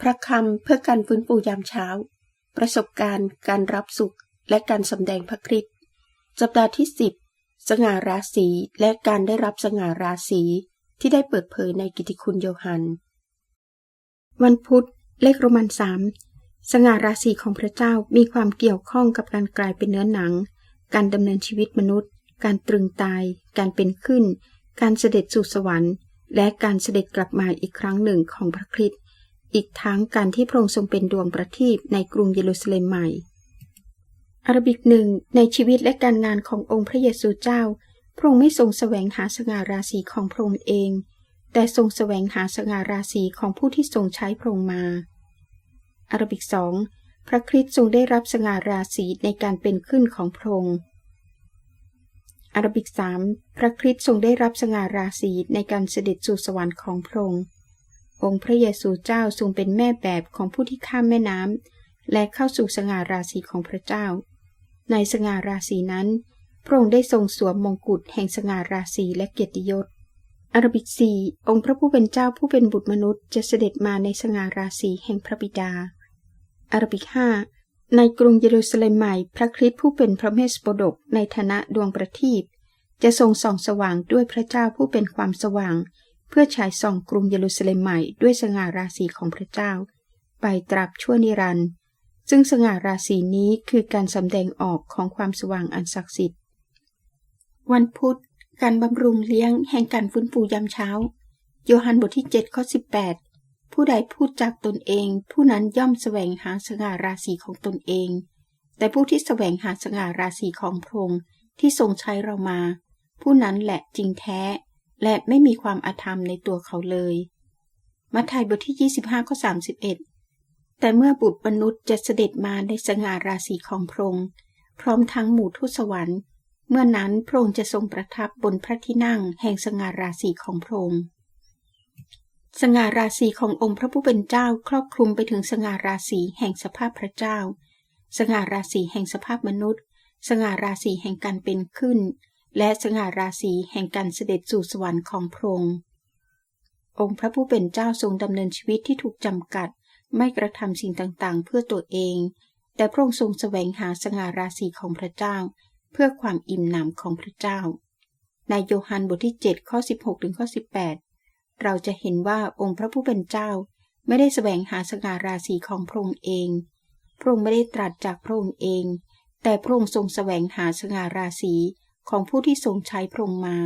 พระคำเพื่อการฟื้นฟูยามเช้า ประสบการณ์ การรับสุข และการสำแดงพระคริสต์สัปดาห์ที่ 10 สง่าราศีและการได้รับสง่าราศีที่ได้เปิดเผยในกิติคุณโยฮัน วันพุธ เลขโรมันสามสง่าราศีของพระเจ้ามีความเกี่ยวข้องกับการกลายเป็นเนื้อหนัง การดำเนินชีวิตมนุษย์ การตรึงตาย การเป็นขึ้น การเสด็จสู่สวรรค์ และการเสด็จกลับมาอีกครั้งหนึ่งของพระคริสต์ อีกทั้งการที่พระองค์ทรงเป็นดวงประทีปในกรุงเยรูซาเล็มใหม่อารบิกหนึ่งในชีวิตและการงานขององค์พระเยซูเจ้า พระองค์ไม่ทรงแสวงหาสง่าราศีของพระองค์เอง แต่ทรงแสวงหาสง่าราศีของผู้ที่ทรงใช้พระองค์มาอารบิกสองพระคริสต์ทรงได้รับสง่าราศีในการเป็นขึ้นของพระองค์อารบิกสามพระคริสต์ทรงได้รับสง่าราศีในการเสด็จสู่สวรรค์ของพระองค์ องค์พระเยซูเจ้าทรงเป็นแม่แบบของผู้ที่ข้ามแม่น้ำและเข้าสู่สง่าราศีของพระเจ้า ในสง่าราศีนั้น พระองค์ได้ทรงสวมมงกุฎแห่งสง่าราศีและเกียรติยศอารบิกสีองค์พระผู้เป็นเจ้าผู้เป็นบุตรมนุษย์จะเสด็จมาในสง่าราศีแห่งพระบิดาอารบิกห้าในกรุงเยรูซาเล็มใหม่พระคริสต์ผู้เป็นพระเมสโปดกในฐานะดวงประทีปจะทรงส่องสว่างด้วยพระเจ้าผู้เป็นความสว่าง เพื่อฉายส่องกรุงเยรูซาเล็มใหม่ด้วยสง่าราศีของพระเจ้า ไปตราบชั่วนิรันดร์ซึ่งสง่าราศีนี้คือการสำแดงออกของความสว่างอันศักดิ์สิทธิ์ วันพุธ การบำรุงเลี้ยงแห่งการฟื้นฟูยามเช้า โยฮันบทที่7ข้อ18 ผู้ใดพูดจากตนเอง ผู้นั้นย่อมแสวงหาสง่าราศีของตนเอง แต่ผู้ที่แสวงหาสง่าราศีของพระองค์ที่ทรงใช้เรามา ผู้นั้นแหละจริงแท้ และไม่มีความอาธรรมในตัวเขาเลย มัทธิวบทที่ 25ข้อ31 แต่เมื่อบุตรมนุษย์จะเสด็จมาในสง่าราศีของพระองค์พร้อมทั้งหมู่ทูตสวรรค์ เมื่อนั้นพระองค์จะทรงประทับบนพระที่นั่งแห่งสง่าราศีของพระองค์สง่าราศีขององค์พระผู้เป็นเจ้าครอบคลุมไปถึงสง่าราศีแห่งสภาพพระเจ้า สง่าราศีแห่งสภาพมนุษย์ สง่าราศีแห่งการเป็นขึ้น และสง่าราศีแห่งการเสด็จสู่สวรรค์ของพระองค์ องค์พระผู้เป็นเจ้าทรงดำเนินชีวิตที่ถูกจำกัด ไม่กระทำสิ่งต่างๆ เพื่อตัวเอง แต่พระองค์ทรงแสวงหาสง่าราศีของพระเจ้า เพื่อความอิ่มหนำของพระเจ้า ในโยฮันบทที่ 7 ข้อ 16 ถึงข้อ 18 เราจะเห็นว่าองค์พระผู้เป็นเจ้า ไม่ได้แสวงหาสง่าราศีของพระองค์เอง พระองค์ไม่ได้ตรัสจากพระองค์เอง แต่พระองค์ทรงแสวงหาสง่าราศี ของผู้ที่ทรงใช้พระองค์มา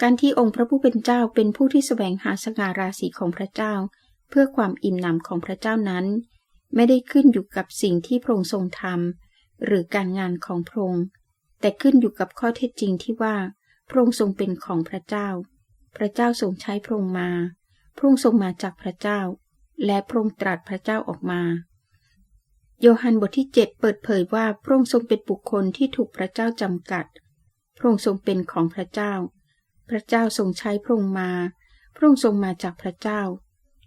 การที่องค์พระผู้เป็นเจ้าเป็นผู้ที่แสวงหาสง่าราศีของพระเจ้า เพื่อความอิ่มหนำของพระเจ้านั้น ไม่ได้ขึ้นอยู่กับสิ่งที่พระองค์ทรงทำหรือการงานของพระองค์แต่ขึ้นอยู่กับข้อเท็จจริงที่ว่าพระองค์ทรงเป็นของพระเจ้า พระเจ้าทรงใช้พระองค์มา พระองค์ทรงมาจากพระเจ้า และพระองค์ตรัสพระเจ้าออกมา โยฮันบทที่ 7 เปิดเผยว่าพระองค์ทรงเป็นบุคคลที่ถูกพระเจ้าจำกัด พระองค์ทรงเป็นของพระเจ้า พระเจ้าทรงใช้พระองค์มา พระองค์ทรงมาจากพระเจ้า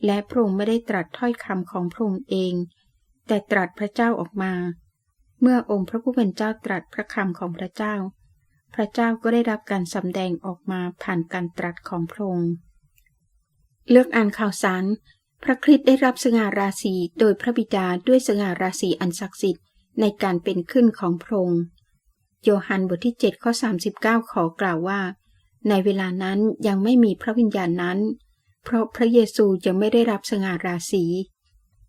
และพระองค์ไม่ได้ตรัสถ้อยคำของพระองค์เอง แต่ตรัสพระเจ้าออกมา เมื่อองค์พระผู้เป็นเจ้าตรัสพระคำของพระเจ้า พระเจ้าก็ได้รับการสำแดงออกมาผ่านการตรัสของพระองค์เลือกอ่านข่าวสาร พระคริสต์ได้รับสง่าราศีโดยพระบิดาด้วยสง่าราศีอันศักดิ์สิทธิ์ในการเป็นขึ้นของพระองค์โยฮันบทที่7ข้อ39 ขอกล่าวว่า ในเวลานั้นยังไม่มีพระวิญญาณนั้น เพราะพระเยซูยังไม่ได้รับสง่าราศี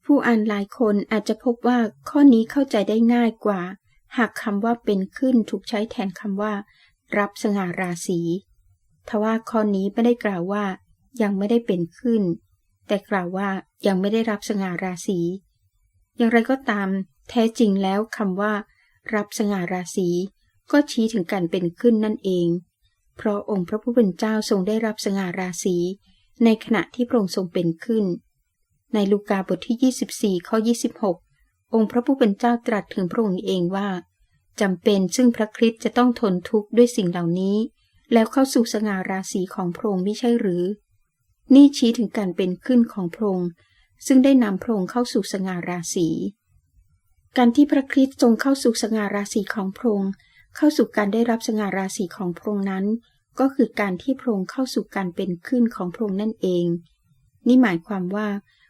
ผู้อ่านหลายคนอาจจะพบว่าข้อนี้เข้าใจได้ง่ายกว่า หากคำว่าเป็นขึ้นถูกใช้แทนคำว่า รับสง่าราศีทว่าข้อนี้ไม่ได้กล่าวว่ายังไม่ได้เป็นขึ้น แต่กล่าวว่ายังไม่ได้รับสง่าราศี อย่างไรก็ตาม แท้จริงแล้วคำว่า รับสง่าราศีก็ชี้ถึงการเป็นขึ้นนั่นเอง เพราะองค์พระผู้เป็นเจ้าทรงได้รับสง่าราศีในขณะที่พระองค์ทรงเป็นขึ้น ในลูกาบทที่ 24 ข้อ 26 องค์พระผู้เป็นเจ้าตรัสถึงพระองค์เองว่าจำเป็นซึ่งพระคริสต์จะต้องทนทุกข์ด้วยสิ่งเหล่านี้ แล้วเข้าสู่สง่าราศีของพระองค์ไม่ใช่หรือ นี่ชี้ถึงการเป็นขึ้นของพระองค์ซึ่งได้นำพระองค์เข้าสู่สง่าราศีการที่พระคริสต์ทรงเข้าสู่สง่าราศีของพระองค์เข้าสู่การได้รับสง่าราศีของพระองค์นั้น ก็คือการที่พระองค์เข้าสู่การเป็นขึ้นของพระองค์นั่นเอง นี่หมายความว่า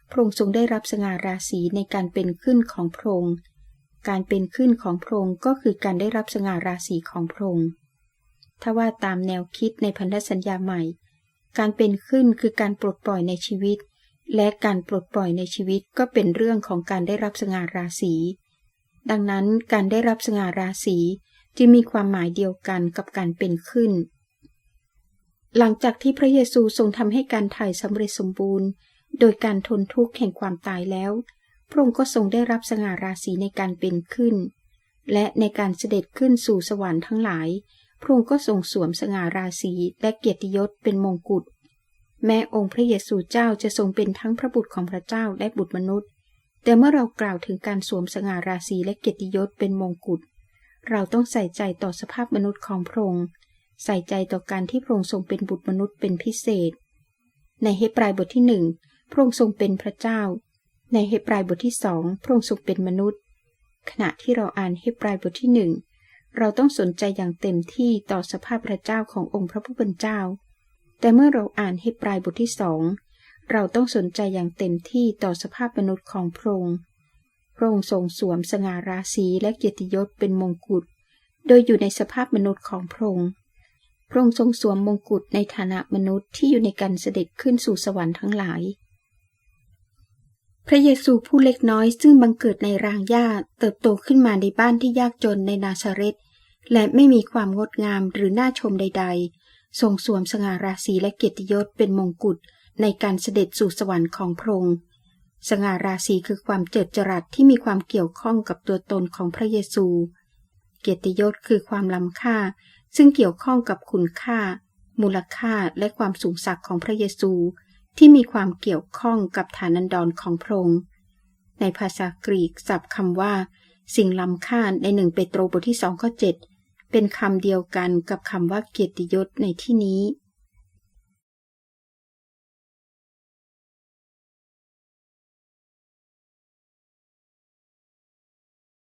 พระองค์ทรงได้รับสง่าราศีในการเป็นขึ้นของพระองค์การเป็นขึ้นของพระองค์ก็คือการได้รับสง่าราศีของพระองค์ถ้าว่าตามแนวคิดในพันธสัญญาใหม่ การเป็นขึ้นคือการปลดปล่อยในชีวิต และการปลดปล่อยในชีวิตก็เป็นเรื่องของการได้รับสง่าราศีดังนั้นการได้รับสง่าราศีจึงมีความหมายเดียวกันกับการเป็นขึ้น หลังจากที่พระเยซูทรงทำให้การถ่ายสำเร็จสมบูรณ์ โดยการทนทุกข์แห่งความตายแล้ว พระองค์ก็ทรงได้รับสง่าราศีในการเป็นขึ้น และในการเสด็จขึ้นสู่สวรรค์ทั้งหลาย พระองค์ก็ทรงสวมสง่าราศีและเกียรติยศเป็นมงกุฎ แม้องค์พระเยซูเจ้าจะทรงเป็นทั้งพระบุตรของพระเจ้าและบุตรมนุษย์ แต่เมื่อเรากล่าวถึงการสวมสง่าราศีและเกียรติยศเป็นมงกุฎ เราต้องใส่ใจต่อสภาพมนุษย์ของพระองค์ ใส่ใจต่อการที่พระองค์ทรงเป็นบุตรมนุษย์เป็นพิเศษ ในเฮบรายบทที่หนึ่งพระองค์ทรงเป็นพระเจ้า ในเฮบรายบทที่สองพระองค์ทรงเป็นมนุษย์ ขณะที่เราอ่านเฮบรายบทที่หนึ่ง เราต้องสนใจอย่างเต็มที่ต่อสภาพพระเจ้าขององค์พระผู้เป็นเจ้า แต่เมื่อเราอ่านเฮบรายบทที่สองเราต้องสนใจอย่างเต็มที่ต่อสภาพมนุษย์ของพระองค์ พระองค์ทรงสวมสง่าราศีและเกียรติยศเป็นมงกุฎ โดยอยู่ในสภาพมนุษย์ของพระองค์ พระองค์ทรงสวมมงกุฎในฐานะมนุษย์ที่อยู่ในการเสด็จขึ้นสู่สวรรค์ทั้งหลาย พระเยซูผู้เล็กน้อยซึ่งบังเกิดในรางหญ้าเติบโตขึ้นมาในบ้านที่ยากจนในนาซาเรตและไม่มีความงดงามหรือน่าชมใด ๆ ทรงสวมสง่าราศีและเกียรติยศเป็นมงกุฎในการเสด็จสู่สวรรค์ของพระองค์ สง่าราศีคือความเจิดจรัสที่มีความเกี่ยวข้องกับตัวตนของพระเยซู เกียรติยศคือความล้ำค่า ซึ่งเกี่ยวข้องกับคุณค่า มูลค่าและความสูงสักของพระเยซู ที่มีความเกี่ยวข้องกับฐานันดรของพระองค์ในภาษากรีกศัพท์คำว่า สิ่งล้ำค่าในหนึ่งเปโตรบทที่สองข้อเจ็ดเป็นคำเดียวกันกับคำว่าเกียรติยศในที่นี้